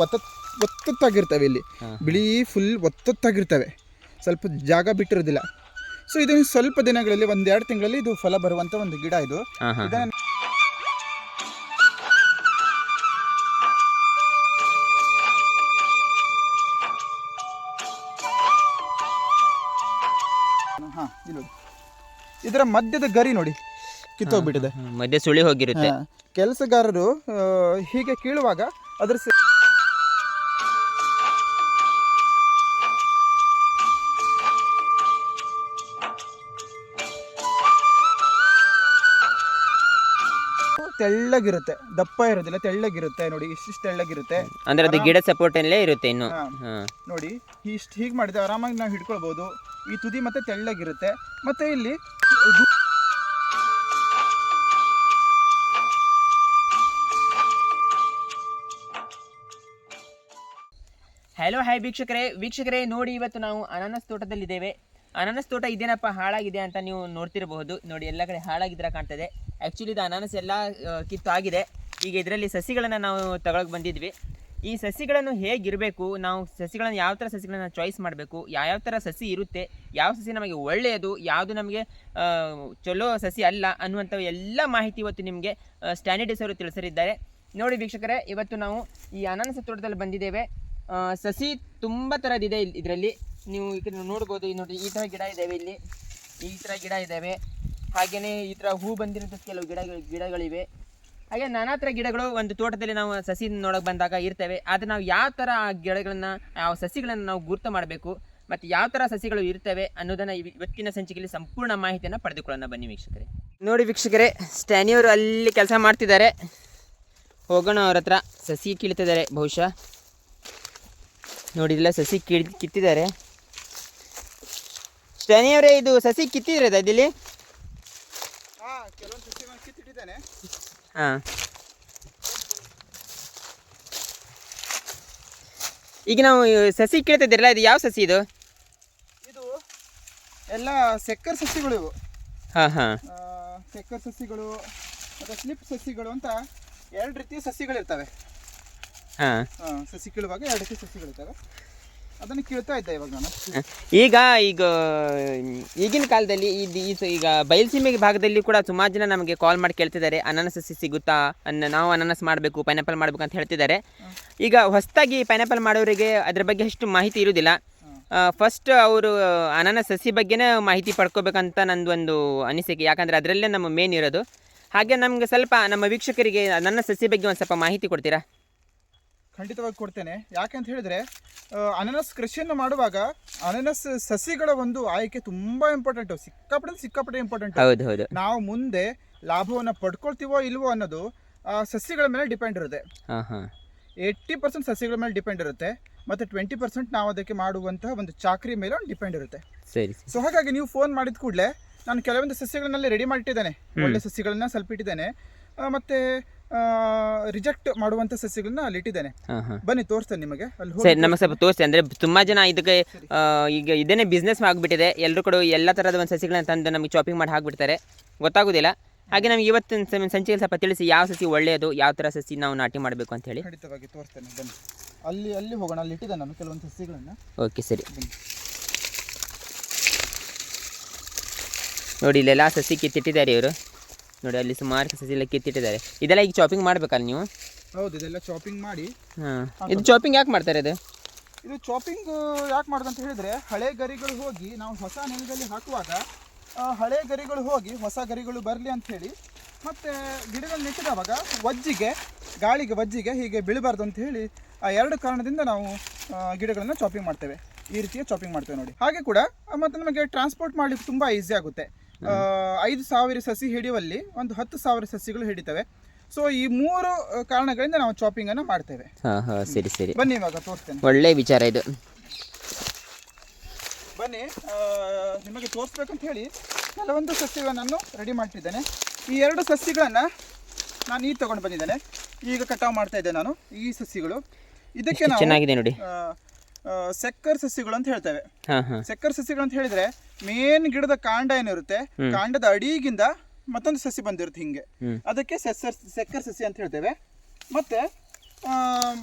ಒತ್ತ ಒತ್ತೊತ್ತಾಗಿರ್ತವೆ ಇಲ್ಲಿ. ಬಿಳಿ ಫುಲ್ ಒತ್ತೊತ್ತಾಗಿರ್ತವೆ. ಸ್ವಲ್ಪ ಜಾಗ ಬಿಟ್ಟಿರೋದಿಲ್ಲ. ಸೊ ಇದು ಸ್ವಲ್ಪ ದಿನಗಳಲ್ಲಿ ಒಂದೆರಡು ತಿಂಗಳಲ್ಲಿ ಇದು ಫಲ ಬರುವಂತ ಒಂದು ಗಿಡ ಇದು. ಇದನ್ನ ಹಾ. ಇಲ್ಲಿ. ಇದರ ಮಧ್ಯದ ಗರಿ ನೋಡಿ. ಕಿತ್ತೋಗ್ಬಿಟ್ಟಿದೆ. ಮಧ್ಯ ಸುಳಿ ಹೋಗಿರುತ್ತೆ. ಕೆಲಸಗಾರರು ಹೀಗೆ ಕೀಳುವಾಗ ಅದ್ರ ತೆಳ್ಳಗಿರುತ್ತೆ. ದಪ್ಪ ಇರೋದಿಲ್ಲ ತೆಳ್ಳಗಿರುತ್ತೆ ನೋಡಿ ಇಷ್ಟಿಷ್ಟು ತೆಳ್ಳಗಿರುತ್ತೆ. ಅಂದ್ರೆ ಅದು ಗಿಡ ಸಪೋರ್ಟ್ ಅಲ್ಲೇ ಇರುತ್ತೆ ಇನ್ನು. ಹಾ. ನೋಡಿ ಇಷ್ಟು ಹೀಗೆ ಮಾಡಿದ್ರೆ ಆರಾಮಾಗಿ ನಾವು ಹಿಡ್ಕೊಳ್ಬೋದು. ಈ ತುದಿ ಮತ್ತೆ ತೆಳ್ಳಗಿರುತ್ತೆ. ಮತ್ತೆ ಇಲ್ಲಿ ಇದು- ಹಲೋ ಹಾಯ್ ವೀಕ್ಷಕರೇ. ವೀಕ್ಷಕರೇ ನೋಡಿ ಇವತ್ತು ನಾವು ಅನಾನಸ್ ತೋಟದಲ್ಲಿದ್ದೇವೆ. ಅನಾನಸ್ ತೋಟ ಇದೇನಪ್ಪ ಹಾಳಾಗಿದೆ ಅಂತ ನೀವು ನೋಡ್ತಿರಬಹುದು. ನೋಡಿ ಎಲ್ಲ ಕಡೆ ಹಾಳಾಗಿದ್ರೆ ಕಾಣ್ತದೆ ಆ್ಯಕ್ಚುಲಿ ಇದು ಅನಾನಸ್ ಎಲ್ಲ ಕಿತ್ತು ಆಗಿದೆ ಈಗ ಇದರಲ್ಲಿ ಸಸಿಗಳನ್ನು ನಾವು ತಗೊಳಕ್ಕೆ ಬಂದಿದ್ವಿ. ಈ ಸಸಿಗಳನ್ನು ಹೇಗಿರಬೇಕು? ನಾವು ಸಸಿಗಳನ್ನು ಯಾವ ಥರ ಸಸಿಗಳನ್ನು ಚಾಯ್ಸ್ ಮಾಡಬೇಕು? ಯಾವ್ಯಾವ ಥರ ಸಸಿ ಇರುತ್ತೆ? ಯಾವ ಸಸಿ ನಮಗೆ ಒಳ್ಳೆಯದು? ಯಾವುದು ನಮಗೆ ಚಲೋ ಸಸಿ ಅಲ್ಲ ಅನ್ನುವಂಥ ಎಲ್ಲ ಮಾಹಿತಿ ಇವತ್ತು ನಿಮಗೆ ಸ್ಟ್ಯಾಂಡರ್ಡ್ ಅವರು ತಿಳಿಸರಿದ್ದಾರೆ. ನೋಡಿ ವೀಕ್ಷಕರೇ, ಇವತ್ತು ನಾವು ಈ ಅನಾನಸ ತೋಟದಲ್ಲಿ ಬಂದಿದ್ದೇವೆ. ಸಸಿ ತುಂಬ ಥರದಿದೆ ಇಲ್ಲಿ ಇದರಲ್ಲಿ. ನೀವು ಈಗ ನೋಡ್ಬೋದು ನೋಡಿ ಈ ಥರ ಗಿಡ ಇದ್ದಾವೆ ಇಲ್ಲಿ. ಈ ಥರ ಗಿಡ ಇದ್ದಾವೆ ಹಾಗೆಯೇ ಈ ಥರ ಹೂ ಬಂದಿರೋಂಥ ಕೆಲವು ಗಿಡಗಳು, ಗಿಡಗಳಿವೆ. ಹಾಗೆ ನಾನಾ ಥರ ಗಿಡಗಳು ಒಂದು ತೋಟದಲ್ಲಿ ನಾವು ಸಸಿ ನೋಡೋಕೆ ಬಂದಾಗ ಇರ್ತವೆ. ಆದರೆ ನಾವು ಯಾವ ಥರ ಆ ಗಿಡಗಳನ್ನು, ಆ ಸಸಿಗಳನ್ನು ನಾವು ಗುರುತು ಮಾಡಬೇಕು, ಮತ್ತು ಯಾವ ಥರ ಸಸಿಗಳು ಇರ್ತವೆ ಅನ್ನೋದನ್ನು ಇವ- ಇವತ್ತಿನ ಸಂಚಿಕೆಯಲ್ಲಿ ಸಂಪೂರ್ಣ ಮಾಹಿತಿಯನ್ನು ಪಡೆದುಕೊಳ್ಳೋಣ. ಬನ್ನಿ ವೀಕ್ಷಕರೇ. ನೋಡಿ ವೀಕ್ಷಕರೇ ಸ್ಟ್ಯಾನಿಯವರು ಅಲ್ಲಿ ಕೆಲಸ ಮಾಡ್ತಿದ್ದಾರೆ. ಹೋಗೋಣ ಅವ್ರ ಹತ್ರ. ಸಸಿ ಕೀಳ್ತಿದ್ದಾರೆ ಬಹುಶಃ. ನೋಡಿದಿಲ್ಲ ಸಸಿ ಕೀಳ್, ಕಿತ್ತಿದ್ದಾರೆ. ಸ್ಟ್ಯಾನಿಯವರೇ ಇದು ಸಸಿ ಕಿತ್ತಿದ್ರೆ ಅದಿಲ್ಲಿ ಹಾ ಕೆಲವೊಂದು ಸಸಿಗಳನ್ನು ಕಿತ್ತಿಟ್ಟಿದ್ದೇನೆ ಹಾಂ. ಈಗ ನಾವು ಸಸಿ ಕೇಳ್ತಿದ್ದೀರಲ್ಲ ಇದು ಯಾವ ಸಸಿ ಇದು? ಇದು ಎಲ್ಲ ಸೆಕ್ಕರ್ ಸಸಿಗಳು ಇವು. ಹಾಂ ಹಾಂ. ಸೆಕ್ಕರ್ ಸಸಿಗಳು ಮತ್ತು ಸ್ಲಿಪ್ ಸಸಿಗಳು ಅಂತ ಎರಡು ರೀತಿಯ ಸಸಿಗಳಿರ್ತವೆ. ಹಾಂ. ಹಾಂ ಸಸಿ ಕೀಳುವಾಗ ಎರಡು ರೀತಿಯ ಸಸಿಗಳಿರ್ತವೆ. ಇವಾಗ ಈಗ ಈಗ, ಈಗಿನ ಕಾಲದಲ್ಲಿ ಇದು ಈಗ ಬಯಲುಸೀಮೆ ಭಾಗದಲ್ಲಿ ಕೂಡ ಸುಮಾರು ಜನ ನಮಗೆ ಕಾಲ್ ಮಾಡಿ ಕೇಳ್ತಿದ್ದಾರೆ, ಅನಾನಸ್ ಸಸಿ ಸಿಗುತ್ತಾ? ಅನ್ನ ನಾವು ಅನಾನಸ್ ಮಾಡಬೇಕು ಪೈನಾಪಲ್ ಮಾಡಬೇಕು ಅಂತ ಹೇಳ್ತಿದ್ದಾರೆ. ಈಗ ಹೊಸದಾಗಿ ಪೈನಾಪಲ್ ಮಾಡೋರಿಗೆ ಅದ್ರ ಬಗ್ಗೆ ಅಷ್ಟು ಮಾಹಿತಿ ಇರುವುದಿಲ್ಲ ಫಸ್ಟ್ ಅವರು, ಅನಾನಸ್ ಸಸಿ ಬಗ್ಗೆನೇ ಮಾಹಿತಿ ಪಡ್ಕೋಬೇಕಂತ ನಂದು ಒಂದು ಅನಿಸಿಕೆ. ಯಾಕಂದರೆ ಅದರಲ್ಲೇ ನಮ್ಮ ಮೇನ್ ಇರೋದು. ಹಾಗೆ ನಮಗೆ ಸ್ವಲ್ಪ ನಮ್ಮ ವೀಕ್ಷಕರಿಗೆ ನನ್ನ ಸಸಿ ಬಗ್ಗೆ ಒಂದು ಸ್ವಲ್ಪ ಮಾಹಿತಿ ಕೊಡ್ತೀರಾ? ಖಂಡಿತವಾಗಿ ಕೊಡ್ತೇನೆ. ಯಾಕೆ ಅಂತ ಹೇಳಿದ್ರೆ ಅನಾನಸ್ ಕೃಷಿಯನ್ನು ಮಾಡುವಾಗ ಅನಾನಸ್ ಸಸಿಗಳ ಒಂದು ಆಯ್ಕೆ ತುಂಬಾ ಇಂಪಾರ್ಟೆಂಟ್ ಸಿಕ್ಕಾಪಟ್ಟೆ ಸಿಕ್ಕಾಪಟ್ಟೆ ಇಂಪಾರ್ಟೆಂಟ್ ಹೌದು ಹೌದು. ನಾವು ಮುಂದೆ ಲಾಭವನ್ನ ಪಡ್ಕೊಳ್ತೀವೋ ಇಲ್ವೋ ಅನ್ನೋದು ಆ ಸಸಿಗಳ ಮೇಲೆ ಡಿಪೆಂಡ್ ಇರುತ್ತೆ. ಹಾಂ ಹಾಂ. ಏಯ್ಟಿ ಪರ್ಸೆಂಟ್ ಸಸಿಗಳ ಮೇಲೆ ಡಿಪೆಂಡ್ ಇರುತ್ತೆ. ಮತ್ತೆ ಟ್ವೆಂಟಿ ಪರ್ಸೆಂಟ್ ನಾವು ಅದಕ್ಕೆ ಮಾಡುವಂತಹ ಒಂದು ಚಾಕ್ರಿ ಮೇಲೆ ಡಿಪೆಂಡ್ ಇರುತ್ತೆ. ಸರಿ ಸೊ ಹಾಗಾಗಿ ನೀವು ಫೋನ್ ಮಾಡಿದ ಕೂಡಲೇ ನಾನು ಕೆಲವೊಂದು ಸಸ್ಯಗಳನ್ನೆಲ್ಲ ರೆಡಿ ಮಾಡಿಟ್ಟಿದ್ದೇನೆ. ಒಳ್ಳೆ ಸಸ್ಯಗಳನ್ನ ಸ್ವಲ್ಪ ಇಟ್ಟಿದ್ದೇನೆ. ಮತ್ತೆ ರಿಜೆಕ್ಟ್ ಮಾಡುವಂತ ಸಸ್ಯಗಳನ್ನ ಅಲ್ಲಿ ಇಟ್ಟಿದ್ದೇನೆ. ಬನ್ನಿ ತೋರಿಸ್ತೇನೆ ನಿಮಗೆ. ಅಲ್ಲಿ ಸರಿ ನಮಗೆ ಸ್ವಲ್ಪ ತೋರಿಸಿ ಅಂದ್ರೆ ತುಂಬಾ ಜನ ಇದಕ್ಕೆ ಈಗ ಇದೇನೆ ಬಿಸ್ನೆಸ್ ಆಗಿಬಿಟ್ಟಿದೆ ಎಲ್ಲರೂ ಕೂಡ ಎಲ್ಲ ಥರದ ಒಂದು ಸಸಿಗಳನ್ನ ತಂದು ನಮಗೆ ಶಾಪಿಂಗ್ ಮಾಡಿ ಹಾಕ್ಬಿಡ್ತಾರೆ. ಗೊತ್ತಾಗೋದಿಲ್ಲ. ಹಾಗೆ ನಮ್ಗೆ ಇವತ್ತಿನ ಸಂಚಿಗೆ ಸ್ವಲ್ಪ ತಿಳಿಸಿ ಯಾವ ಸಸಿ ಒಳ್ಳೆಯದು ಯಾವ ತರ ಸಸಿ ನಾವು ನಾಟಿ ಮಾಡಬೇಕು ಅಂತ ಹೇಳಿ. ಖಂಡಿತವಾಗಿ ತೋರಿಸ್ತೇನೆ ಬನ್ನಿ. ಅಲ್ಲಿ ಅಲ್ಲಿ ಹೋಗೋಣ. ಅಲ್ಲಿ ಇಟ್ಟಿದೆ ನಾನು ಕೆಲವೊಂದು ಸಸಿಗಳನ್ನು ಓಕೆ ಸರಿ. ನೋಡಿ ಇಲ್ಲೆಲ್ಲ ಸಸಿ ಕಿತ್ತಿಟ್ಟಿದ್ದಾರೆ ಇವರು. ನೋಡಿ ಅಲ್ಲಿ ಸುಮಾರು ಸಸಿ ಎಲ್ಲ ಕಿತ್ತಿಟ್ಟಿದ್ದಾರೆ. ಇದೆಲ್ಲ ಈಗ ಶಾಪಿಂಗ್ ಮಾಡ್ಬೇಕಲ್ಲ ನೀವು? ಹೌದು ಇದೆಲ್ಲ ಚಾಪಿಂಗ್ ಮಾಡಿ. ಹಾಂ. ಇದು ಶಾಪಿಂಗ್ ಯಾಕೆ ಮಾಡ್ತಾರೆ ಇದು? ಇದು ಚಾಪಿಂಗ್ ಯಾಕೆ ಮಾಡೋದು ಅಂತ ಹೇಳಿದ್ರೆ ಹಳೆ ಗರಿಗಳು ಹೋಗಿ ನಾವು ಹೊಸ ನೆಲದಲ್ಲಿ ಹಾಕುವಾಗ ಹಳೆ ಗರಿಗಳು ಹೋಗಿ ಹೊಸ ಗರಿಗಳು ಬರಲಿ ಅಂತ ಹೇಳಿ ಮತ್ತೆ ಗಿಡಗಳು ನೆಟ್ಟಿದವಾಗ ವಜ್ಜಿಗೆ ಗಾಳಿಗೆ ವಜ್ಜಿಗೆ ಹೀಗೆ ಬೀಳಬಾರ್ದು ಅಂತ ಹೇಳಿ ಆ ಎರಡು ಕಾರಣದಿಂದ ನಾವು ಗಿಡಗಳನ್ನು ಚಾಪಿಂಗ್ ಮಾಡ್ತೇವೆ. ಈ ರೀತಿಯ ಚಾಪಿಂಗ್ ಮಾಡ್ತೇವೆ ನೋಡಿ. ಹಾಗೆ ಕೂಡ ಮತ್ತು ನಮಗೆ ಟ್ರಾನ್ಸ್ಪೋರ್ಟ್ ಮಾಡಲಿಕ್ಕೆ ತುಂಬ ಈಸಿ ಆಗುತ್ತೆ. ಐದು ಸಾವಿರ ಸಸಿ ಹಿಡಿಯುವಲ್ಲಿ ಒಂದು ಹತ್ತು ಸಾವಿರ ಸಸಿಗಳು ಹಿಡಿತವೆ. ಸೊ ಈ ಮೂರು ಕಾರಣಗಳಿಂದ ನಾವು ಚಾಪಿಂಗ್ ಅನ್ನು ಮಾಡ್ತೇವೆ. ಹಾಂ ಹಾಂ ಸರಿ ಸರಿ. ಬನ್ನಿ ಇವಾಗ ತೋರಿಸ್ತೇನೆ. ಒಳ್ಳೆ ವಿಚಾರ ಇದು. ಬನ್ನಿ ಆ, ನಿಮಗೆ ತೋರಿಸ್ಬೇಕಂತ ಹೇಳಿ ಕೆಲವೊಂದು ಸಸ್ಯಗಳನ್ನು ನಾನು ರೆಡಿ ಮಾಡ್ತಿದ್ದೇನೆ. ಈ ಎರಡು ಸಸ್ಯಗಳನ್ನು ನಾನು ಈಗ ತಗೊಂಡು ಬಂದಿದ್ದೇನೆ. ಈಗ ಕಟಾವು ಮಾಡ್ತಾ ಇದ್ದೆ ನಾನು ಈ ಸಸ್ಯಗಳು ಇದಕ್ಕೆ ನಾವು ಚೆನ್ನಾಗಿದೆ ನೋಡಿ. ಆ, ಆ, ಸೆಕ್ಕರ್ ಸಸ್ಯಗಳು ಅಂತ ಹೇಳ್ತೇವೆ. ಹಾಂ ಹಾಂ. ಸೆಕ್ಕರ್ ಸಸ್ಯಗಳು ಅಂತ ಹೇಳಿದ್ರೆ ಮೇನ್ ಗಿಡದ ಕಾಂಡ ಏನಿರುತ್ತೆ ಕಾಂಡದ ಅಡಿಗಿಂದ ಮತ್ತೊಂದು ಸಸಿ ಬಂದಿರುತ್ತೆ ಹಿಂಗೆ. ಅದಕ್ಕೆ ಸೆಸ್ಸರ್ ಸೆಕ್ಕರ್ ಸಸಿ ಅಂತ ಹೇಳ್ತೇವೆ. ಮತ್ತೆ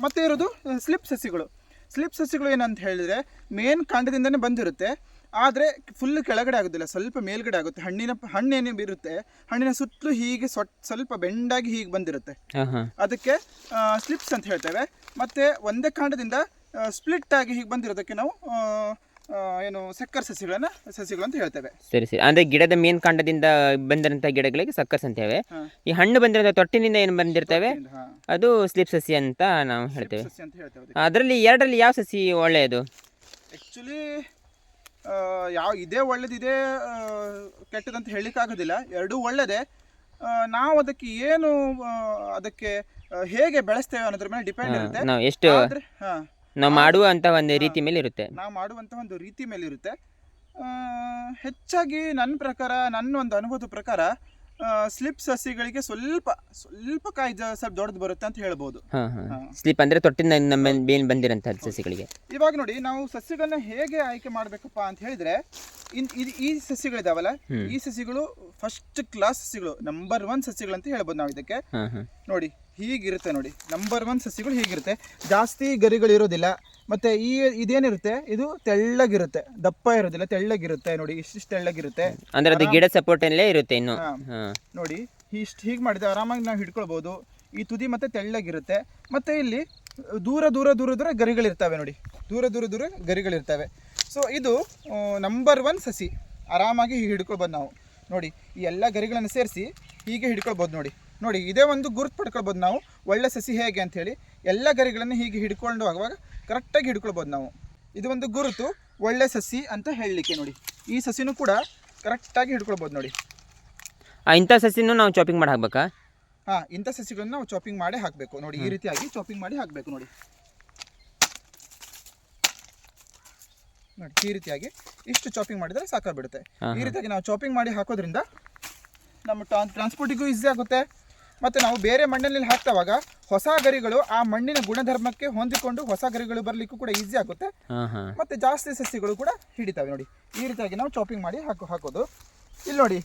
ಮತ್ತೆ ಇರೋದು ಸ್ಲಿಪ್ ಸಸಿಗಳು. ಸ್ಲಿಪ್ ಸಸಿಗಳು ಏನಂತ ಹೇಳಿದ್ರೆ ಮೇನ್ ಕಾಂಡದಿಂದನೇ ಬಂದಿರುತ್ತೆ. ಆದರೆ ಫುಲ್ ಕೆಳಗಡೆ ಆಗೋದಿಲ್ಲ ಸ್ವಲ್ಪ ಮೇಲ್ಗಡೆ ಆಗುತ್ತೆ. ಹಣ್ಣಿನ ಹಣ್ಣೇನೇ ಇರುತ್ತೆ ಹಣ್ಣಿನ ಸುತ್ತಲೂ ಹೀಗೆ ಸೊಟ್ ಸ್ವಲ್ಪ ಬೆಂಡಾಗಿ ಹೀಗೆ ಬಂದಿರುತ್ತೆ. ಅದಕ್ಕೆ ಸ್ಲಿಪ್ಸ್ ಅಂತ ಹೇಳ್ತೇವೆ. ಮತ್ತೆ ಒಂದೇ ಕಾಂಡದಿಂದ ಸ್ಪ್ಲಿಟ್ ಆಗಿ ಹೀಗೆ ಬಂದಿರೋದಕ್ಕೆ ನಾವು ಏನು ಸಕ್ಕರ್ ಸಸಿಗಳನ್ನ ಸಸಿಗಳು ಅಂತ ಹೇಳ್ತೇವೆ. ಸರಿ ಸರಿ. ಅಂದ್ರೆ ಗಿಡದ ಮೇನ್ ಕಾಂಡದಿಂದ ಬಂದಿರೋಂಥ ಗಿಡಗಳಿಗೆ ಸಕ್ಕರ್ಸ್ ಅಂತೇವೆ. ಈ ಹಣ್ಣು ಬಂದಿರೋ ತೊಟ್ಟಿನಿಂದ ಏನು ಬಂದಿರ್ತವೆ? ಅದು ಸ್ಲಿಪ್ ಸಸಿ ಅಂತ ನಾವು ಹೇಳ್ತೇವೆ. ಸಸಿ ಅಂತ ಹೇಳ್ತೇವೆ ಅದರಲ್ಲಿ ಎರಡರಲ್ಲಿ ಯಾವ ಸಸಿ ಒಳ್ಳೆಯದು? ಆ್ಯಕ್ಚುಲಿ ಯಾವ ಇದೇ ಒಳ್ಳೇದು ಇದೇ ಆ, ಕೆಟ್ಟದಂತ ಹೇಳಲಿಕ್ಕಾಗೋದಿಲ್ಲ. ಎರಡೂ ಒಳ್ಳೆಯದೇ ನಾವು ಅದಕ್ಕೆ ಏನು ಆ, ಅದಕ್ಕೆ ಆ, ಹೇಗೆ ಬೆಳೆಸ್ತೇವೆ ಅನ್ನೋದ್ರ ಮೇಲೆ ಡಿಪೆಂಡ್ ಇರುತ್ತೆ. ನಾವು ಎಷ್ಟು ಆದ್ರೆ ಹಾಂ. ನಾವು ಮಾಡುವಂತ ಒಂದು ರೀತಿ ಮೇಲೆ ಇರುತ್ತೆ. ನಾವು ಮಾಡುವಂತ ಒಂದು ರೀತಿ ಮೇಲೆ ಇರುತ್ತೆ. ಹೆಚ್ಚಾಗಿ ನನ್ನ ಪ್ರಕಾರ ನನ್ನ ಒಂದು ಅನುಭವದ ಪ್ರಕಾರ ಸ್ಲಿಪ್ ಸಸಿಗಳಿಗೆ ಸ್ವಲ್ಪ ಸ್ವಲ್ಪ ಕಾಯಿ ಜ- ಸ್ವಲ್ಪ ದೊಡ್ಡದು ಬರುತ್ತೆ ಅಂತ ಹೇಳ್ಬೋದು. ಹಾ ಹಾಂ. ಸ್ಲಿಪ್ ಅಂದ್ರೆ ತೊಟ್ಟಿನ ನಮ್ಮ ಬೇನ್ ಬಂದಿರಂತ ಸಸಿಗಳಿಗೆ. ಇವಾಗ ನೋಡಿ ನಾವು ಸಸಿಗಳನ್ನ ಹೇಗೆ ಆಯ್ಕೆ ಮಾಡ್ಬೇಕಪ್ಪ ಅಂತ ಹೇಳಿದ್ರೆ ಇನ್ ಇದು ಈ ಸಸಿಗಳಿದಾವಲ್ಲ. ಈ ಸಸಿಗಳು ಫಸ್ಟ್ ಕ್ಲಾಸ್ ಸಸಿಗಳು ನಂಬರ್ ಒನ್ ಸಸಿಗಳಂತ ಅಂತ ಹೇಳ್ಬೋದು ನಾವು ಇದಕ್ಕೆ. ಹಾಂ ಹಾಂ. ನೋಡಿ ಹೀಗಿರುತ್ತೆ ನೋಡಿ ನಂಬರ್ ಒನ್ ಸಸಿಗಳು ಹೀಗಿರುತ್ತೆ. ಜಾಸ್ತಿ ಗರಿಗಳು ಇರೋದಿಲ್ಲ ಮತ್ತೆ ಈ ಇದೇನಿರುತ್ತೆ? ಇದು ತೆಳ್ಳಗಿರುತ್ತೆ. ದಪ್ಪ ಇರೋದಿಲ್ಲ ತೆಳ್ಳಗಿರುತ್ತೆ ನೋಡಿ ಇಷ್ಟಿಷ್ಟು ತೆಳ್ಳಗಿರುತ್ತೆ. ಅಂದ್ರೆ ಅದು ಗಿಡ ಸಪೋರ್ಟಲ್ಲೇ ಇರುತ್ತೆ ಇನ್ನು? ನೋಡಿ ಇಷ್ಟು ಹೀಗೆ ಮಾಡಿದ್ರೆ ಆರಾಮಾಗಿ ನಾವು ಹಿಡ್ಕೊಳ್ಬೋದು. ಈ ತುದಿ ಮತ್ತೆ ತೆಳ್ಳಗಿರುತ್ತೆ. ಮತ್ತೆ ಇಲ್ಲಿ ದೂರ ದೂರ ದೂರ ದೂರ ಗರಿಗಳಿರ್ತವೆ ನೋಡಿ. ದೂರ ದೂರ ದೂರ ಗರಿಗಳಿರ್ತವೆ. ಸೊ ಇದು ನಂಬರ್ ಒನ್ ಸಸಿ. ಆರಾಮಾಗಿ ಹೀಗೆ ಹಿಡ್ಕೊಳ್ಬೋದು ನಾವು. ನೋಡಿ ಈ ಎಲ್ಲ ಗರಿಗಳನ್ನು ಸೇರಿಸಿ ಹೀಗೆ ಹಿಡ್ಕೊಳ್ಬೋದು ನೋಡಿ. ನೋಡಿ ಇದೇ ಒಂದು ಗುರುತು ಪಡ್ಕೊಳ್ಬೋದು ನಾವು. ಒಳ್ಳೆ ಸಸಿ ಹೇಗೆ ಅಂಥೇಳಿ ಎಲ್ಲ ಗರಿಗಳನ್ನು ಹೀಗೆ ಹಿಡ್ಕೊಂಡು ಆಗುವಾಗ ಕರೆಕ್ಟಾಗಿ ಹಿಡ್ಕೊಳ್ಬೋದು ನಾವು. ಇದು ಒಂದು ಗುರುತು ಒಳ್ಳೆ ಸಸಿ ಅಂತ ಹೇಳಲಿಕ್ಕೆ ನೋಡಿ. ಈ ಸಸಿನೂ ಕೂಡ ಕರೆಕ್ಟಾಗಿ ಹಿಡ್ಕೊಳ್ಬೋದು ನೋಡಿ. ಆ, ಇಂಥ ಸಸಿನೂ ನಾವು ಚಾಪಿಂಗ್ ಮಾಡಿ ಹಾಕ್ಬೇಕಾ? ಹಾ ಇಂಥ ಸಸಿಗಳನ್ನು ನಾವು ಚಾಪಿಂಗ್ ಮಾಡಿ ಹಾಕಬೇಕು. ನೋಡಿ ಈ ರೀತಿಯಾಗಿ ಚಾಪಿಂಗ್ ಮಾಡಿ ಹಾಕಬೇಕು ನೋಡಿ. ನೋಡಿ ಈ ರೀತಿಯಾಗಿ ಇಷ್ಟು ಚಾಪಿಂಗ್ ಮಾಡಿದರೆ ಸಾಕಾಗ್ಬಿಡುತ್ತೆ. ಈ ರೀತಿಯಾಗಿ ನಾವು ಚಾಪಿಂಗ್ ಮಾಡಿ ಹಾಕೋದ್ರಿಂದ ನಮ್ಮ ಟ್ರಾನ್ಸ್ಪೋರ್ಟಿಗೂ ಈಸಿ ಆಗುತ್ತೆ. ಮತ್ತು ನಾವು ಬೇರೆ ಮಣ್ಣಲ್ಲಿ ಹಾಕ್ತವಾಗ ಹೊಸ ಗರಿಗಳು ಆ ಮಣ್ಣಿನ ಗುಣಧರ್ಮಕ್ಕೆ ಹೊಂದಿಕೊಂಡು ಹೊಸ ಗರಿಗಳು ಬರಲಿಕ್ಕೂ ಕೂಡ ಈಸಿ ಆಗುತ್ತೆ. ಮತ್ತೆ ಜಾಸ್ತಿ ಸಸಿಗಳು ಕೂಡ ಹಿಡಿತವೆ ನೋಡಿ. ಈ ರೀತಿಯಾಗಿ ನಾವು ಚಾಪಿಂಗ್ ಮಾಡಿ ಹಾಕು ಹಾಕೋದು. ಇಲ್ಲಿ ನೋಡಿ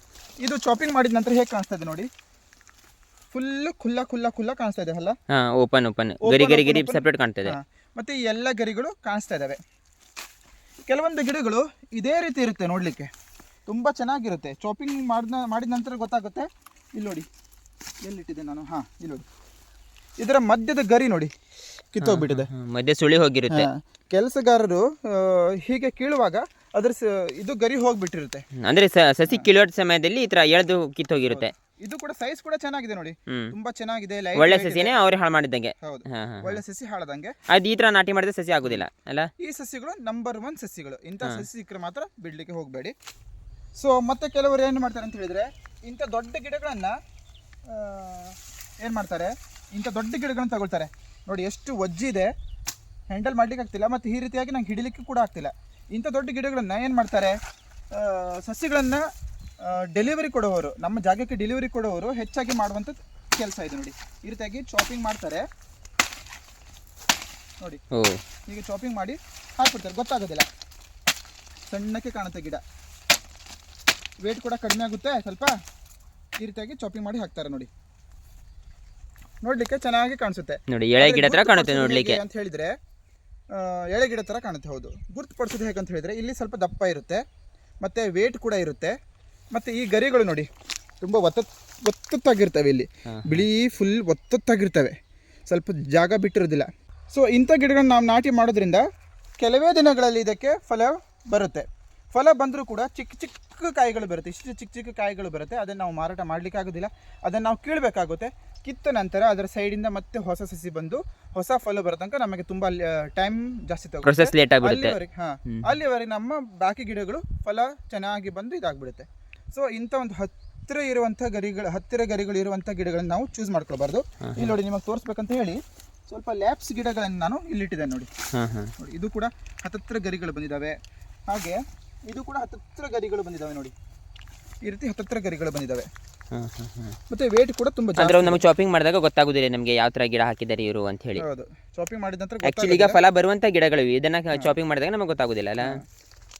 ಇದು ಚಾಪಿಂಗ್ ಮಾಡಿದ ನಂತರ ಹೇಗೆ ಕಾಣಿಸ್ತಾ ಇದೆ ನೋಡಿ. ಫುಲ್ ಖುಲ್ಲ ಖುಲ್ಲ ಖುಲ್ಲ ಕಾಣಿಸ್ತಾ ಇದೆ ಅಲ್ಲ? ಓಪನ್ ಓಪನ್ ಗರಿ ಗರಿ ಗರಿ ಸೆಪರೇಟ್ ಕಾಣ್ತಾ ಕಾಣ್ತದೆ ಮತ್ತೆ ಈ ಎಲ್ಲ ಗರಿಗಳು ಕಾಣಿಸ್ತಾ ಇದಾವೆ. ಕೆಲವೊಂದು ಗಿಡಗಳು ಇದೇ ರೀತಿ ಇರುತ್ತೆ ನೋಡಲಿಕ್ಕೆ. ತುಂಬ ಚೆನ್ನಾಗಿರುತ್ತೆ. ಚಾಪಿಂಗ್ ಮಾಡಿದ ಮಾಡಿದ ನಂತರ ಗೊತ್ತಾಗುತ್ತೆ. ಇಲ್ಲಿ ನೋಡಿ ಎಲ್ಲಿಟ್ಟಿದೆ ನಾನು? ಹಾ ಇಲ್ಲಿ ನೋಡಿ ಇದರ ಮಧ್ಯದ ಗರಿ ನೋಡಿ. ಕಿತ್ತೋಗ್ಬಿಟ್ಟಿದೆ. ಮಧ್ಯ ಸುಳಿ ಹೋಗಿರುತ್ತೆ. ಕೆಲಸಗಾರರು ಹೀಗೆ ಕೀಳುವಾಗ ಅದ್ರ ಇದು ಗರಿ ಹೋಗ್ಬಿಟ್ಟಿರುತ್ತೆ. ಅಂದ್ರೆ ಸಸಿ ಕೀಳೋ ಸಮಯದಲ್ಲಿ ಈ ತರ ಎಳೆದು ಕಿತ್ತೋಗಿರುತ್ತೆ. ಇದು ಕೂಡ ಸೈಜ್ ಕೂಡ ಚೆನ್ನಾಗಿದೆ ನೋಡಿ. ತುಂಬಾ ಚೆನ್ನಾಗಿದೆ ಒಳ್ಳೆ. ಸಸಿನೇ ಅವ್ರು ಹಾಳು ಮಾಡಿದಂಗೆ. ಒಳ್ಳೆ ಸಸಿ ಹಾಳದಂಗೆ. ಅದು ಈ ತರ ನಾಟಿ ಮಾಡಿದ್ರೆ ಸಸಿ ಆಗುದಿಲ್ಲ ಅಲ್ಲ? ಈ ಸಸಿಗಳು ನಂಬರ್ ಒನ್ ಸಸಿಗಳು. ಇಂಥ ಸಸಿ ಸಿಕ್ಕರೆ ಮಾತ್ರ ಬಿಡ್ಲಿಕ್ಕೆ ಹೋಗಬೇಡಿ. ಸೊ ಮತ್ತೆ ಕೆಲವರು ಏನ್ ಮಾಡ್ತಾರೆ ಅಂತ ಹೇಳಿದ್ರೆ ಇಂಥ ದೊಡ್ಡ ಗಿಡಗಳನ್ನ ಏನು ಮಾಡ್ತಾರೆ? ಇಂಥ ದೊಡ್ಡ ಗಿಡಗಳನ್ನ ತಗೊಳ್ತಾರೆ. ನೋಡಿ ಎಷ್ಟು ಒಜ್ಜಿದೆ ಹ್ಯಾಂಡಲ್ ಮಾಡ್ಲಿಕ್ಕೆ ಆಗ್ತಿಲ್ಲ ಮತ್ತು ಈ ರೀತಿಯಾಗಿ ನಂಗೆ ಹಿಡಿಲಿಕ್ಕೆ ಕೂಡ ಆಗ್ತಿಲ್ಲ. ಇಂಥ ದೊಡ್ಡ ಗಿಡಗಳನ್ನ ಏನು ಮಾಡ್ತಾರೆ? ಸಸಿಗಳನ್ನು ಡೆಲಿವರಿ ಕೊಡೋವರು ನಮ್ಮ ಜಾಗಕ್ಕೆ ಡೆಲಿವರಿ ಕೊಡೋವರು ಹೆಚ್ಚಾಗಿ ಮಾಡುವಂಥದ್ದು ಕೆಲಸ ಇದೆ ನೋಡಿ. ಈ ರೀತಿಯಾಗಿ ಚಾಪಿಂಗ್ ಮಾಡ್ತಾರೆ. ನೋಡಿ ಹೀಗೆ ಚಾಪಿಂಗ್ ಮಾಡಿ ಹಾಕ್ಬಿಡ್ತಾರೆ. ಗೊತ್ತಾಗೋದಿಲ್ಲ. ಸಣ್ಣಕ್ಕೆ ಕಾಣುತ್ತೆ ಗಿಡ. ವೇಟ್ ಕೂಡ ಕಡಿಮೆ ಆಗುತ್ತೆ ಸ್ವಲ್ಪ. ಈ ರೀತಿಯಾಗಿ ಚಾಪಿಂಗ್ ಮಾಡಿ ಹಾಕ್ತಾರೆ ನೋಡಿ. ನೋಡ್ಲಿಕ್ಕೆ ಚೆನ್ನಾಗಿ ಕಾಣಿಸುತ್ತೆ. ನೋಡಿ ಎಳೆ ಗಿಡ ತರ ಕಾಣುತ್ತೆ ನೋಡ್ಲಿಕ್ಕೆ. ಅಂತ ಹೇಳಿದ್ರೆ ಎಳೆ ಗಿಡ ತರ ಕಾಣುತ್ತೆ ಹೌದು. ಗುರುತುಪಡಿಸೋದು ಹೇಗೆ ಅಂತ ಹೇಳಿದ್ರೆ ಇಲ್ಲಿ ಸ್ವಲ್ಪ ದಪ್ಪ ಇರುತ್ತೆ ಮತ್ತೆ ವೇಟ್ ಕೂಡ ಇರುತ್ತೆ ಮತ್ತೆ ಈ ಗರಿಗಳು ನೋಡಿ ತುಂಬಾ ಒತ್ತ ಒತ್ತತ್ತಾಗಿರ್ತವೆ ಇಲ್ಲಿ. ಬಿಳಿ ಫುಲ್ ಒತ್ತತ್ತಾಗಿರ್ತವೆ. ಸ್ವಲ್ಪ ಜಾಗ ಬಿಟ್ಟಿರೋದಿಲ್ಲ. ಸೊ ಇಂಥ ಗಿಡಗಳನ್ನ ನಾವು ನಾಟಿ ಮಾಡೋದ್ರಿಂದ ಕೆಲವೇ ದಿನಗಳಲ್ಲಿ ಇದಕ್ಕೆ ಫಲ ಬರುತ್ತೆ. ಫಲ ಬಂದರೂ ಕೂಡ ಚಿಕ್ಕ ಚಿಕ್ಕ ಕಾಯಿಗಳು ಬರುತ್ತೆ. ಇಷ್ಟು ಚಿಕ್ಕ ಚಿಕ್ಕ ಕಾಯಿಗಳು ಬರುತ್ತೆ. ಅದನ್ನು ನಾವು ಮಾರಾಟ ಮಾಡಲಿಕ್ಕೆ ಆಗೋದಿಲ್ಲ. ಅದನ್ನು ನಾವು ಕೀಳಬೇಕಾಗುತ್ತೆ. ಕಿತ್ತ ನಂತರ ಅದರ ಸೈಡಿಂದ ಮತ್ತೆ ಹೊಸ ಸಸಿ ಬಂದು ಹೊಸ ಫಲ ಬರೋ ತನಕ ನಮಗೆ ತುಂಬಾ ಟೈಮ್ ಜಾಸ್ತಿ ಅಲ್ಲಿವರೆಗೆ ಹಾ ಅಲ್ಲಿವರೆಗೆ ನಮ್ಮ ಬಾಕಿ ಗಿಡಗಳು ಫಲ ಚೆನ್ನಾಗಿ ಬಂದು ಇದಾಗ್ಬಿಡುತ್ತೆ. ಸೊ ಇಂಥ ಒಂದು ಹತ್ತಿರ ಇರುವಂತಹ ಗರಿಗಳು ಹತ್ತಿರ ಗರಿಗಳು ಇರುವಂತಹ ಗಿಡಗಳನ್ನು ನಾವು ಚೂಸ್ ಮಾಡ್ಕೊಳ್ಬಾರ್ದು. ಇಲ್ಲಿ ನೋಡಿ ನಿಮಗೆ ತೋರಿಸ್ಬೇಕಂತ ಹೇಳಿ ಸ್ವಲ್ಪ ಲ್ಯಾಪ್ಸ್ ಗಿಡಗಳನ್ನು ನಾನು ಇಲ್ಲಿಟ್ಟಿದ್ದೇನೆ ನೋಡಿ ಇದು ಕೂಡ ಹತ್ತತ್ರ ಗರಿಗಳು ಬಂದಿದ್ದಾವೆ. ಹಾಗೆ ಇದು ಕೂಡ ಹತ್ತತ್ರ ಗರಿಗಳು ಬಂದಿದ್ದಾವೆ ನೋಡಿ. ಈ ರೀತಿ ಹತ್ತತ್ರ ಗರಿಗಳು ಬಂದಿದ್ದಾವೆ ಮತ್ತೆ ವೇಟ್ ಕೂಡ ತುಂಬಾ ಅಂದ್ರೆ ನಮಗೆ ಚಾಪಿಂಗ್ ಮಾಡಿದಾಗ ಗೊತ್ತಾಗುದಿಲ್ಲ ನಮಗೆ ಯಾವ ತರ ಗಿಡ ಹಾಕಿದ್ದಾರೆ ಇವರು ಅಂತ ಹೇಳಿ. ಹೌದು. ಶಾಪಿಂಗ್ ಮಾಡಿದ ನಂತರ ಆಕ್ಚುಲಿ ಈಗ ಫಲ ಬರುವಂತ ಗಿಡಗಳು ಇವೆ. ಇದನ್ನ ಚಾಪಿಂಗ್ ಮಾಡಿದಾಗ ನಮಗೆ ಗೊತ್ತಾಗುದಿಲ್ಲ ಅಲ್ಲ?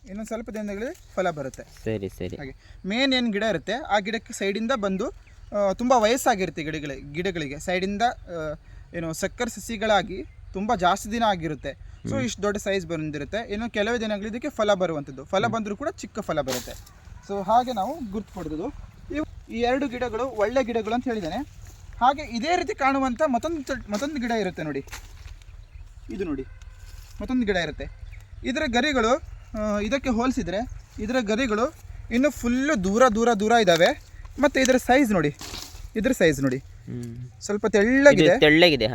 ಇನ್ನೊಂದು ಸ್ವಲ್ಪ ದಿನಗಳಲ್ಲಿ ಫಲ ಬರುತ್ತೆ. ಸರಿ ಸರಿ. ಹಾಗೆ. ಮೇನ್ ಏನು ಗಿಡ ಇರುತ್ತೆ ಆ ಗಿಡಕ್ಕೆ ಸೈಡಿಂದ ಬಂದು ತುಂಬಾ ತುಂಬ ವಯಸ್ಸಾಗಿರುತ್ತೆ ಗಿಡಗಳಿಗೆ ಗಿಡಗಳಿಗೆ. ಸೈಡಿಂದ ಆ, ಏನು ಸಕ್ಕರೆ ಸಸಿಗಳಾಗಿ ತುಂಬಾ ಜಾಸ್ತಿ ದಿನ ಆಗಿರುತ್ತೆ. ಸೊ ಇಷ್ಟು ದೊಡ್ಡ ಸೈಜ್ ಬಂದಿರುತ್ತೆ. ಇನ್ನು ಕೆಲವೇ ದಿನಗಳು ಇದಕ್ಕೆ ಫಲ ಬರುವಂಥದ್ದು. ಫಲ ಬಂದರೂ ಕೂಡ ಚಿಕ್ಕ ಫಲ ಬರುತ್ತೆ. ಸೊ ಹಾಗೆ ನಾವು ಗುರ್ತು ಪಡೆದು ಇವು ಈ ಎರಡು ಗಿಡಗಳು ಒಳ್ಳೆ ಗಿಡಗಳು ಅಂತ ಹೇಳಿದ್ದಾನೆ. ಹಾಗೆ ಇದೇ ರೀತಿ ಕಾಣುವಂಥ ಮತ್ತೊಂದು ಮತ್ತೊಂದು ಗಿಡ ಇರುತ್ತೆ ನೋಡಿ. ಇದು ನೋಡಿ. ಮತ್ತೊಂದು ಗಿಡ ಇರುತ್ತೆ. ಇದರ ಗರಿಗಳು ಇದಕ್ಕೆ ಹೋಲಿಸಿದರೆ ಇದರ ಗರಿಗಳು ಇನ್ನು ಫುಲ್ಲು ದೂರ ದೂರ ದೂರ ಇದ್ದಾವೆ ಮತ್ತು ಇದರ ಸೈಜ್ ನೋಡಿ. ಇದರ ಸೈಜ್ ನೋಡಿ. ಸ್ವಲ್ಪ ತೆಳ್ಳಗಿದೆ. ತೆಳ್ಳಗಿದೆ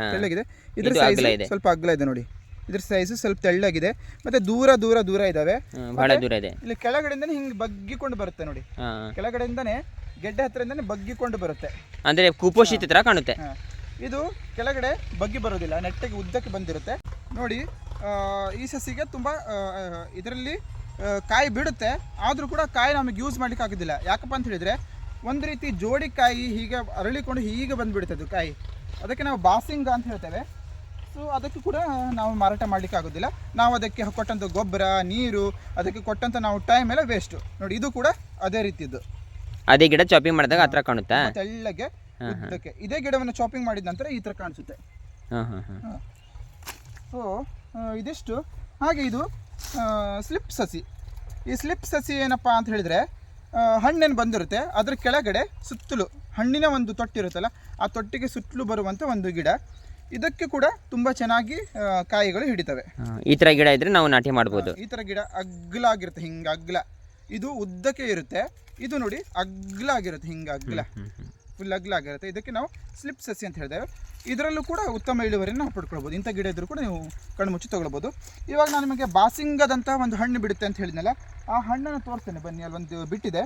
ಇದರ ಇದು ಸೈಜ್ ಸ್ವಲ್ಪ ಅಗ್ಲ ಇದೆ ನೋಡಿ. ಇದ್ರ ಸೈಜ್ ಸ್ವಲ್ಪ ತೆಳ್ಳಗಿದೆ. ಮತ್ತೆ ದೂರ ದೂರ ದೂರ ಇದಾವೆ. ಬಹಳ ದೂರ ಇದೆ. ಇಲ್ಲಿ ಕೆಳಗಡೆಯಿಂದನೇ ಹಿಂಗೆ ಬಗ್ಗಿಕೊಂಡು ಬರುತ್ತೆ ನೋಡಿ. ಕೆಳಗಡೆಯಿಂದಾನೆ ಗೆಡ್ಡೆ ಹತ್ರದಿಂದಾನೆ ಬಗ್ಗಿಕೊಂಡು ಬರುತ್ತೆ. ಅಂದ್ರೆ ಕುಪೋಷಿತ ತರ ಕಾಣುತ್ತೆ. ಇದು ಕೆಳಗಡೆ ಬಗ್ಗಿ ಬರೋದಿಲ್ಲ ನೆಟ್ಟಗೆ ಉದ್ದಕ್ಕೆ ಬಂದಿರುತ್ತೆ. ನೋಡಿ ಈ ಸಸಿಗೆ ತುಂಬ ಇದರಲ್ಲಿ ಕಾಯಿ ಬಿಡುತ್ತೆ. ಆದರೂ ಕೂಡ ಕಾಯಿ ನಮಗೆ ಯೂಸ್ ಮಾಡ್ಲಿಕ್ಕೆ ಆಗೋದಿಲ್ಲ. ಯಾಕಪ್ಪ ಅಂತ ಹೇಳಿದರೆ ಒಂದು ರೀತಿ ಜೋಡಿ ಕಾಯಿ ಹೀಗೆ ಅರಳಿಕೊಂಡು ಹೀಗೆ ಬಂದುಬಿಡುತ್ತೆ ಅದು ಕಾಯಿ. ಅದಕ್ಕೆ ನಾವು ಬಾಸಿಂಗ ಅಂತ ಹೇಳ್ತೇವೆ. ಸೊ ಅದಕ್ಕೆ ಕೂಡ ನಾವು ಮಾರಾಟ ಮಾಡಲಿಕ್ಕೆ ಆಗೋದಿಲ್ಲ. ನಾವು ಅದಕ್ಕೆ ಕೊಟ್ಟಂಥ ಗೊಬ್ಬರ ನೀರು ಅದಕ್ಕೆ ಕೊಟ್ಟಂಥ ನಾವು ಟೈಮ್ ಎಲ್ಲ ವೇಸ್ಟು ನೋಡಿ ಇದು ಕೂಡ ಅದೇ ರೀತಿದ್ದು ಅದೇ ಗಿಡ ಚಾಪಿಂಗ್ ಮಾಡಿದಾಗ ಆ ಕಾಣುತ್ತೆ? ಕಾಣುತ್ತಾ ತೆಳ್ಳಗೆ ಉದ್ದಕ್ಕೆ. ಇದೇ ಗಿಡವನ್ನು ಚಾಪಿಂಗ್ ಮಾಡಿದ ನಂತರ ಈ ಥರ ಕಾಣಿಸುತ್ತೆ. ಸೊ ಇದಿಷ್ಟು. ಹಾಗೆ ಇದು ಸ್ಲಿಪ್ ಸಸಿ. ಈ ಸ್ಲಿಪ್ ಸಸಿ ಏನಪ್ಪ ಅಂತ ಹೇಳಿದ್ರೆ ಹಣ್ಣೇನು ಬಂದಿರುತ್ತೆ. ಅದರ ಕೆಳಗಡೆ ಸುತ್ತಲೂ ಹಣ್ಣಿನ ಒಂದು ತೊಟ್ಟಿರುತ್ತಲ್ಲ ಆ ತೊಟ್ಟಿಗೆ ಸುತ್ತಲೂ ಬರುವಂಥ ಒಂದು ಗಿಡ. ಇದಕ್ಕೆ ಕೂಡ ತುಂಬಾ ಚೆನ್ನಾಗಿ ಕಾಯಿಗಳು ಹಿಡಿತವೆ. ಈ ತರ ಗಿಡ ಇದ್ರೆ ನಾವು ನಾಟಿ ಮಾಡಬಹುದು ಈ ತರ ಗಿಡ ಅಗ್ಲ ಆಗಿರುತ್ತೆ ಹಿಂಗೆ ಅಗ್ಲ. ಇದು ಉದ್ದಕ್ಕೆ ಇರುತ್ತೆ. ಇದು ನೋಡಿ ಅಗ್ಲ ಆಗಿರುತ್ತೆ ಹಿಂಗೆ ಅಗ್ಲ. ಫುಲ್ ಅಗ್ಲ ಆಗಿರುತ್ತೆ ಇದಕ್ಕೆ ನಾವು ಸ್ಲಿಪ್ ಸಸಿ ಅಂತ ಹೇಳಿದ್ದೇವೆ ಇದರಲ್ಲೂ ಕೂಡ ಉತ್ತಮ ಇಳುವರಿಯನ್ನು ನಾವು ಪಡ್ಕೊಳ್ಬೋದು. ಇಂಥ ಗಿಡ ಇದ್ರೂ ಕೂಡ ನೀವು ಕಣ್ಣು ಮುಚ್ಚಿ ತೊಗೊಳ್ಬೋದು. ಇವಾಗ ನಾನು ನಿಮಗೆ ಬಾಸಿಂಗದಂತಹ ಒಂದು ಹಣ್ಣು ಬಿಡುತ್ತೆ ಅಂತ ಹೇಳಿದ್ನಲ್ಲ ಆ ಹಣ್ಣನ್ನು ತೋರಿಸ್ತೇನೆ. ಬನ್ನಿ ಅಲ್ಲಿ ಒಂದು ಬಿಟ್ಟಿದೆ.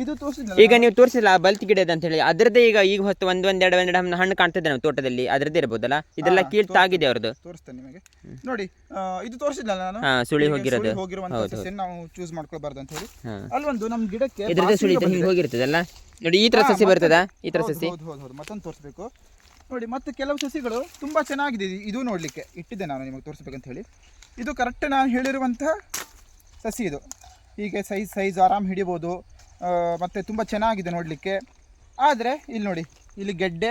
ಇದು ತೋರಿಸಿದ್ನಲ್ಲ ಈಗ ನೀವು ತೋರಿಸಿಲ್ಲ ಆ ಬಲ್ತಿ ಗಿಡ ಇದೆ ಅಂತ ಹೇಳಿ. ಅದರದ್ದೇ ಈಗ ಈಗ ಹೊತ್ತು ಒಂದ್ ಒಂದ್ ಎರಡು ಒಂದೆರಡು ಹಣ್ಣು ಹಣ್ಣು ಕಾಣ್ತದೆ ನಾವು ತೋಟದಲ್ಲಿ. ಅದರದ್ದೇ ಇರ್ಬೋದಲ್ಲ? ಇದೆಲ್ಲ ಹಾ, ಕೀಳ್ತಾಗಿದೆ ಅವ್ರದ್ದು. ತೋರಿಸ್ತೇನೆ ನಿಮಗೆ. ನೋಡಿ ಆ, ಇದು ತೋರಿಸಿದ್ನಲ್ಲ ನಾನು? ಹಾ ಸುಳಿ ಹೀಗೆ ಹೋಗಿರೋದು. ಸುಳಿ ಹೋಗಿರುವಂಥ ಸಸಿಯನ್ನು ನಾವು ಚೂಸ್ ಮಾಡ್ಕೊಳ್ಬಾರ್ದು ಅಂತ ಹೇಳಿ. ಹಾ. ಅಲ್ಲೊಂದು ನಮ್ಮ ಗಿಡಕ್ಕೆ ಇದ್ರದ್ದೇ ಸುಳಿ ಹಿಂಗೆ ಹೋಗಿರ್ತದಲ್ಲ? ನೋಡಿ ಈ ತರ ಹಾ, ಸಸಿ ಬರ್ತದ? ಈ ತರ ಹೌದು, ಸಸಿ? ಹೌದು ಹೌದು ಹೌದು. ಮತ್ತೊಂದು ತೋರಿಸ್ಬೇಕು. ನೋಡಿ ಮತ್ತೆ ಕೆಲವು ಸಸಿಗಳು ತುಂಬಾ ಚೆನ್ನಾಗಿದೆ. ಇದು- ನೋಡ್ಲಿಕ್ಕೆ ನೋಡಲಿಕ್ಕೆ. ಇಟ್ಟಿದ್ದೆ ನಾನು ನಿಮಗೆ ತೋರಿಸ್ಬೇಕಂತ ಹೇಳಿ. ಇದು ಕರೆಕ್ಟ್ ನಾನು ಹೇಳಿರುವಂತಹ ಸಸಿ ಇದು. ಹೀಗೆ ಸೈಜ್ ಸೈಜ್ ಆರಾಮ್ ಹಿಡಿಬೋದು. ಮತ್ತೆ ತುಂಬ ಚೆನ್ನಾಗಿದೆ ನೋಡಲಿಕ್ಕೆ. ಆದರೆ ಇಲ್ಲಿ ನೋಡಿ ಇಲ್ಲಿ ಗೆಡ್ಡೆ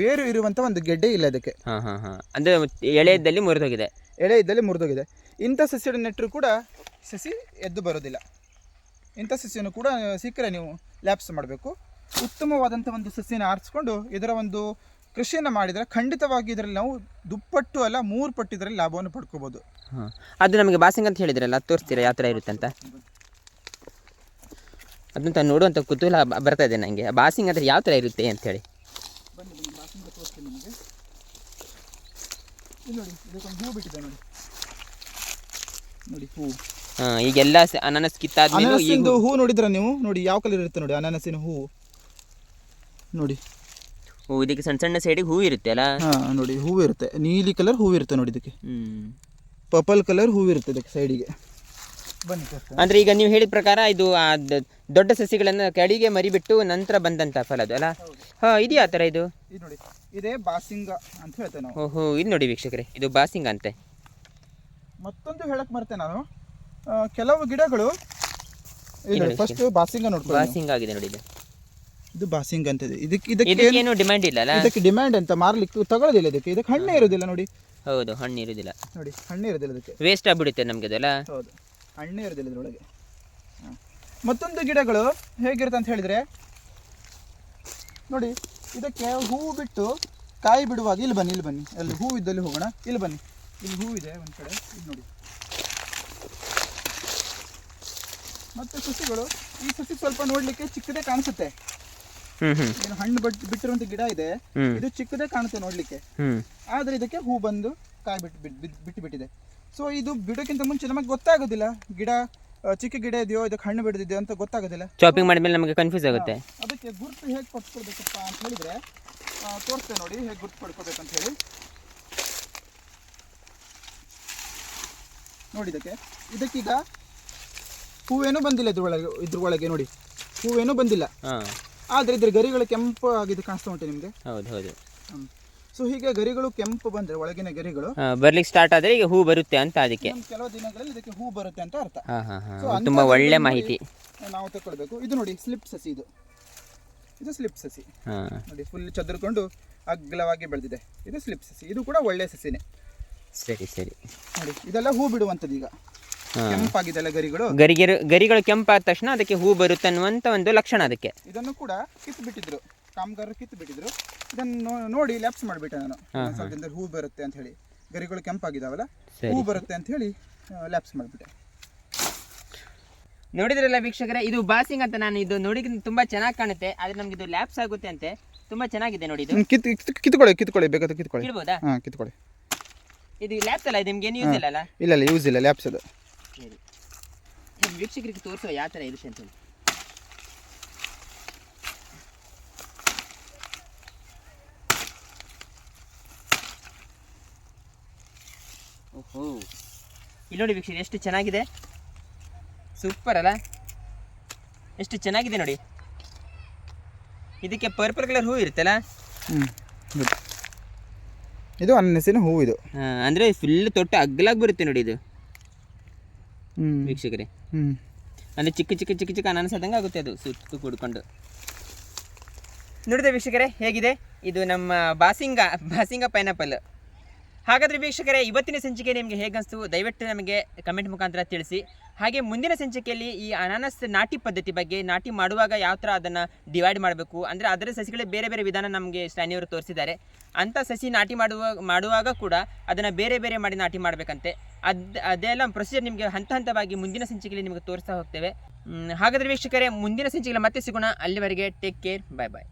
ಬೇರು ಇರುವಂಥ ಒಂದು ಗೆಡ್ಡೆ ಇಲ್ಲ ಅದಕ್ಕೆ. ಹಾಂ ಹಾಂ ಹಾಂ. ಅಂದರೆ ಎಳೆಯದಲ್ಲಿ ಮುರಿದೋಗಿದೆ. ಎಳೆ ಇದ್ದಲ್ಲಿ ಮುರಿದೋಗಿದೆ. ಇಂಥ ಸಸ್ಯಗಳನ್ನು ನೆಟ್ಟರು ಕೂಡ ಸಸಿ ಎದ್ದು ಬರೋದಿಲ್ಲ. ಇಂಥ ಸಸ್ಯನೂ ಕೂಡ ಸಿಕ್ಕರೆ ನೀವು ಲ್ಯಾಪ್ಸ್ ಮಾಡಬೇಕು. ಉತ್ತಮವಾದಂಥ ಒಂದು ಸಸ್ಯನ ಆರಿಸ್ಕೊಂಡು ಇದರ ಒಂದು ಕೃಷಿಯನ್ನು ಮಾಡಿದರೆ ಖಂಡಿತವಾಗಿ ಇದರಲ್ಲಿ ನಾವು ದುಪ್ಪಟ್ಟು ಅಲ್ಲ ಮೂರು ಪಟ್ಟು ಇದರಲ್ಲಿ ಲಾಭವನ್ನು ಪಡ್ಕೋಬೋದು. ಹಾಂ. ಅದು ನಮಗೆ ಬಾಸಿಂಗ್ ಅಂತ ಹೇಳಿದ್ರಲ್ಲ ತೋರಿಸ್ತೀರಾ ಯಾವ ಥರ ಇರುತ್ತೆ ಅಂತ ಅದನ್ನ ನೋಡುವಂಥ ಕುತೂಹಲ ಬರ್ತಾ ಇದೆ ನನಗೆ ಬಾಸಿಂಗ್ ಅಂದರೆ ಯಾವ ಥರ ಇರುತ್ತೆ ಅಂಥೇಳಿ ನೋಡಿ ಹೂ ಹೂ. ಈಗೆಲ್ಲ ಅನಾನಸ್ ಕಿತ್ತಾದ್ಮೇಲೆ ಈಗ ಹೂ ನೋಡಿದ್ರ ನೀವು? ನೋಡಿ ಯಾವ ಕಲರ್ ಇರುತ್ತೆ ನೋಡಿ ಅನಾನಸಿನ ಹೂ. ನೋಡಿ. ಹೂ ಇದಕ್ಕೆ ಸಣ್ಣ ಸಣ್ಣ ಸೈಡಿಗೆ ಹೂ ಇರುತ್ತೆ ಅಲ್ಲ? ಹಾಂ ನೋಡಿ ಹೂ ಇರುತ್ತೆ. ನೀಲಿ ಕಲರ್ ಹೂ ಇರುತ್ತೆ ನೋಡಿ ಇದಕ್ಕೆ. ಪರ್ಪಲ್ ಕಲರ್ ಹೂ ಇರುತ್ತೆ ಇದಕ್ಕೆ ಸೈಡಿಗೆ. ಅಂದರೆ ಈಗ ನೀವು ಹೇಳಿದ ಪ್ರಕಾರ ಇದು ಆ ದ- ದೊಡ್ಡ ಸಸಿಗಳನ್ನು ಕೆಳಗೆ ಮರಿಬಿಟ್ಟು ನಂತರ ಬಂದಂತ ಫಲ ಅದು ಅಲ್ಲ? ಹಾಂ ಇದೆಯಾ ತರ ಇದು? ಇದು ನೋಡಿ ಇದೇ ಬಾಸಿಂಗ ಅಂತ ಹೇಳ್ತೇವೆ ನಾವು. ಓಹೋ ಇದು ನೋಡಿ ವೀಕ್ಷಕರೇ ಇದು ಬಾಸಿಂಗ್ ಅಂತೆ. ಮತ್ತೊಂದು ಹೇಳಕ್ ಮರ್ತೆ ನಾನು. ಆ, ಕೆಲವು ಗಿಡಗಳು ನೋಡಿ ಫಸ್ಟ್ ಬಾಸಿಂಗ ನೋಡ್ಕೊಳ್ಳಿ ನೀವು. ಬಾಸಿಂಗ್ ಆಗಿದೆ ನೋಡಿ ಇದು. ಇದು ಬಾಸಿಂಗ ಅಂತ ಇದೆ. ಇದಕ್ಕೆ ಇದಕ್ಕೆ ಇದಕ್ಕೇನು ಡಿಮ್ಯಾಂಡ್ ಇಲ್ಲ ಅಲ್ಲ? ಇದಕ್ಕೆ ಡಿಮ್ಯಾಂಡ್ ಅಂತ ಮಾರ್ಲಿಕ್ಕೆ ತಗೊಳ್ಳೋದಿಲ್ಲ ಇದಕ್ಕೆ. ಇದಕ್ಕೆ ಹಣ್ಣೇ ಇರೋದಿಲ್ಲ ನೋಡಿ. ಹೌದು ಹಣ್ಣು ಇರುವುದಿಲ್ಲ. ನೋಡಿ ಹಣ್ಣೇ ಇರೋದಿಲ್ಲ ಇದಕ್ಕೆ. ವೇಸ್ಟ್ ಆಗ್ಬಿಡುತ್ತೆ ನಮಗೆ ಅದಲ್ಲ ಹೌದು. ಹಣ್ಣೇ ಇರೋದಿಲ್ಲ ಇದರೊಳಗೆ. ಮತ್ತೊಂದು ಗಿಡಗಳು ಹೇಗಿರುತ್ತೆ ಅಂತ ಹೇಳಿದ್ರೆ ನೋಡಿ ಇದಕ್ಕೆ ಹೂವು ಬಿಟ್ಟು ಕಾಯಿ ಬಿಡುವಾಗ ಇಲ್ಲಿ ಬನ್ನಿ ಇಲ್ಲಿ ಬನ್ನಿ. ಅಲ್ಲಿ ಹೂವು ಇದ್ದಲ್ಲಿ ಹೋಗೋಣ. ಇಲ್ಲಿ ಬನ್ನಿ. ಇಲ್ಲಿ ಹೂವು ಇದೆ ಒಂದು ಕಡೆ. ಇಲ್ಲಿ ನೋಡಿ. ಮತ್ತೆ ಸಸಿಗಳು ಈ ಸಸಿ ಸ್ವಲ್ಪ ನೋಡ್ಲಿಕ್ಕೆ ಚಿಕ್ಕದೇ ಕಾಣಿಸುತ್ತೆ. ಏನು ಹಣ್ಣು ಬಟ್ ಬಿಟ್ಟಿರುವಂತ ಗಿಡ ಇದೆ. ಇದು ಚಿಕ್ಕದೇ ಕಾಣುತ್ತೆ ನೋಡ್ಲಿಕ್ಕೆ. ಆದ್ರೆ ಆದರೆ ಇದಕ್ಕೆ ಹೂ ಬಂದು ಕಾಯಿ ಬಿಟ್ಟು ಬಿಟ್ಟು ಬಿಟ್ಟಿದೆ. ಸೊ ಇದು ಬಿಡೋಕ್ಕಿಂತ ಮುಂಚೆ ನಮಗೆ ಗೊತ್ತಾಗೋದಿಲ್ಲ. ಗಿಡ ಚಿಕ್ಕ ಗಿಡ ಇದೆಯೋ ಇದಕ್ಕೆ ಹಣ್ಣು ಬಿಡದಿದೆಯೋ ಅಂತ ಗೊತ್ತಾಗೋದಿಲ್ಲ. ಚಾಪಿಂಗ್ ಮಾಡಿದ್ಮೇಲೆ ನಮಗೆ ಕನ್ಫ್ಯೂಸ್ ಆಗುತ್ತೆ. ಅದಕ್ಕೆ ಗುರುತು ಹೇಗೆ ಪಡ್ಕೊಳ್ಬೇಕಪ್ಪ ಅಂತ ಹೇಳಿದ್ರೆ ತೋರಿಸ್ತೇವೆ ನೋಡಿ ಹೇಗೆ ಗುರುತು ಪಡ್ಕೋಬೇಕಂತ ಹೇಳಿ. ನೋಡಿ ಇದಕ್ಕೆ. ಇದಕ್ಕೀಗ ಹೂವೇನು ಬಂದಿಲ್ಲ ಇದ್ರೊಳಗೆ ಇದ್ರೊಳಗೆ ನೋಡಿ. ಹೂವೇನು ಬಂದಿಲ್ಲ. ಆದ್ರೆ ಆದರೆ ಇದ್ರ ಗರಿಗಳು ಕೆಂಪು ಆಗಿದೆ ಕಾಣಿಸ್ತಾ ಉಂಟು ನಿಮಗೆ. ಹೌದು ಹೌದು. ಸೊ ಹೀಗೆ ಗರಿಗಳು ಕೆಂಪು ಬಂದ್ರೆ ಒಳಗಿನ ಗರಿಗಳು. ಬರ್ಲಿಕ್ಕೆ ಸ್ಟಾರ್ಟ್ ಆದ್ರೆ ಈಗ ಹೂ ಬರುತ್ತೆ ಅಂತ ಅದಕ್ಕೆ. ಕೆಲವು ದಿನಗಳಲ್ಲಿ ಇದಕ್ಕೆ ಹೂ ಬರುತ್ತೆ ಅಂತ ಅರ್ಥ. ತುಂಬಾ ಒಳ್ಳೆ ಮಾಹಿತಿ. ನಾವು ತಕೊಳ್ಬೇಕು ಇದು ನೋಡಿ ಸ್ಲಿಪ್ ಸಸಿ ಇದು. ಇದು ಸ್ಲಿಪ್ ಸಸಿ. ನೋಡಿ ಫುಲ್ ಚದುರ್ಕೊಂಡು ಅಗ್ಲವಾಗಿ ಬೆಳೆದಿದೆ. ಇದು ಸ್ಲಿಪ್ ಸಸಿ. ಇದು ಕೂಡ ಒಳ್ಳೆ ಸಸಿನೇ. ಸರಿ ಸರಿ. ನೋಡಿ ಇದೆಲ್ಲ ಹೂ ಬಿಡುವಂಥದ್ದು ಈಗ. ಕೆಂಪಾಗಿದೆಲ್ಲ ಗರಿಗಳು. ಗರಿಗರು ಗರಿಗಳು ಕೆಂಪಾದ ತಕ್ಷಣ ಅದಕ್ಕೆ ಹೂ ಬರುತ್ತೆ ಅನ್ನುವಂಥ ಒಂದು ಲಕ್ಷಣ ಅದಕ್ಕೆ. ಇದನ್ನು ಕೂಡ ಕಿತ್ತು ಬಿಟ್ಟಿದ್ರು ಕಾಮಗಾರರು ಕಿತ್ತು ಬಿಟ್ಟಿದ್ರು. ಇದನ್ನು ನೋಡಿ ಲ್ಯಾಪ್ಸ್ ಮಾಡಿಬಿಟ್ಟೆ ನಾನು. ಇನ್ನೊಂದ್ ಸ್ವಲ್ಪ ದಿನದಲ್ಲಿ ಹೂ ಬರುತ್ತೆ ಅಂತ ಹೇಳಿ. ಗರಿಗಳು ಕೆಂಪಾಗಿದಾವಲ್ಲ. ಹೂ ಬರುತ್ತೆ ಅಂತ ಹೇಳಿ ಲ್ಯಾಪ್ಸ್ ಮಾಡಿಬಿಟ್ಟೆ. ನೋಡಿದ್ರಲ್ಲ ವೀಕ್ಷಕರೇ ಇದು ಬಾಸಿಂಗ್ ಅಂತ ನಾನು ಇದು ನೋಡಿ ತುಂಬಾ ಚೆನ್ನಾಗಿ ಕಾಣುತ್ತೆ ಆದ್ರೆ ನಮ್ಗೆ ಇದು ಲ್ಯಾಪ್ಸ್ ಆಗುತ್ತೆ ಅಂತೆ ತುಂಬಾ ಚೆನ್ನಾಗಿದೆ ನೋಡಿ ಇದು. ಕಿತ್ತು ಕಿತ್ತು- ಕಿತ್ಕೊಳ್ಳಿ ಕಿತ್ಕೊಳ್ಳಿ ಬೇಕಾದ್ರೆ ಕಿತ್ಕೊಳ್ಳಿ ಇಡ್ಬೋದಾ ಹಾಂ ಕಿತ್ಕೊಳ್ಳಿ ಇದು ಲ್ಯಾಪ್ಸ್ ಅಲ್ಲ ಇದು ನಿಮ್ಗೆ ಏನು ಯೂಸ್ ಇಲ್ಲ ಅಲ್ಲ? ಇಲ್ಲ ಇಲ್ಲ ಯೂಸ್ ಇಲ್ಲ ಲ್ಯಾಪ್ಸ್ ಅದು. ವೀಕ್ಷಕರಿಗೆ ತೋರಿಸೋ ಯಾವ ಥರ ಇರುತ್ತೆ ಅಂತ ಹೇಳಿ. ಇಲ್ಲಿ ನೋಡಿ ವೀಕ್ಷಕರು ಎಷ್ಟು ಚೆನ್ನಾಗಿದೆ. ಸೂಪರ್ ಅಲ್ಲ? ಎಷ್ಟು ಚೆನ್ನಾಗಿದೆ ನೋಡಿ. ಇದಕ್ಕೆ ಪರ್ಪಲ್ ಕಲರ್ ಹೂ ಇರುತ್ತಲ್ಲ? ಹ್ಞೂ ಇದು ಅನ್ನಸಿನ ಹೂ ಇದು. ಅಂದರೆ ಫುಲ್ ತೊಟ್ಟು ಅಗ್ಲಾಗಿ ಬರುತ್ತೆ ನೋಡಿ ಇದು. ವೀಕ್ಷಕರೇ. ಹ್ಞೂ ಅಂದರೆ ಚಿಕ್ಕ ಚಿಕ್ಕ ಚಿಕ್ಕ ಚಿಕ್ಕ ಅನಾನಸದಂಗೆ ಆಗುತ್ತೆ ಅದು ಸುತ್ತು ಕೂಡ್ಕೊಂಡು. ನೋಡಿದೆ ವೀಕ್ಷಕರೇ ಹೇಗಿದೆ? ಇದು ನಮ್ಮ ಬಾಸಿಂಗ ಬಾಸಿಂಗ ಪೈನಾಪಲ್ ಹಾಗಾದರೆ ವೀಕ್ಷಕರೇ, ಇವತ್ತಿನ ಸಂಚಿಕೆ ನಿಮಗೆ ಹೇಗನ್ನಿಸ್ತು ದಯವಿಟ್ಟು ನಮಗೆ ಕಮೆಂಟ್ ಮುಖಾಂತರ ತಿಳಿಸಿ. ಹಾಗೆ ಮುಂದಿನ ಸಂಚಿಕೆಯಲ್ಲಿ ಈ ಅನಾನಸ್ ನಾಟಿ ಪದ್ಧತಿ ಬಗ್ಗೆ, ನಾಟಿ ಮಾಡುವಾಗ ಯಾವ ಥರ ಅದನ್ನು ಡಿವೈಡ್ ಮಾಡಬೇಕು, ಅಂದರೆ ಅದರ ಸಸಿಗಳೇ ಬೇರೆ ಬೇರೆ ವಿಧಾನ ನಮಗೆ ಸ್ಟ್ಯಾನಿಯವರು ತೋರಿಸಿದ್ದಾರೆ. ಅಂಥ ಸಸಿ ನಾಟಿ ಮಾಡುವ, ಮಾಡುವಾಗ ಕೂಡ ಅದನ್ನು ಬೇರೆ ಬೇರೆ ಮಾಡಿ ನಾಟಿ ಮಾಡಬೇಕಂತೆ. ಅದು, ಅದೆಲ್ಲ ಪ್ರೊಸೀಜರ್ ನಿಮಗೆ ಹಂತ ಹಂತವಾಗಿ ಮುಂದಿನ ಸಂಚಿಕೆಯಲ್ಲಿ ನಿಮಗೆ ತೋರಿಸ್ತಾ ಹೋಗ್ತೇವೆ. ಹಾಗಾದರೆ ವೀಕ್ಷಕರೇ, ಮುಂದಿನ ಸಂಚಿಕೆಯಲ್ಲಿ ಮತ್ತೆ ಸಿಗೋಣ. ಅಲ್ಲಿವರೆಗೆ ಟೇಕ್ ಕೇರ್ ಬಾಯ್ ಬಾಯ್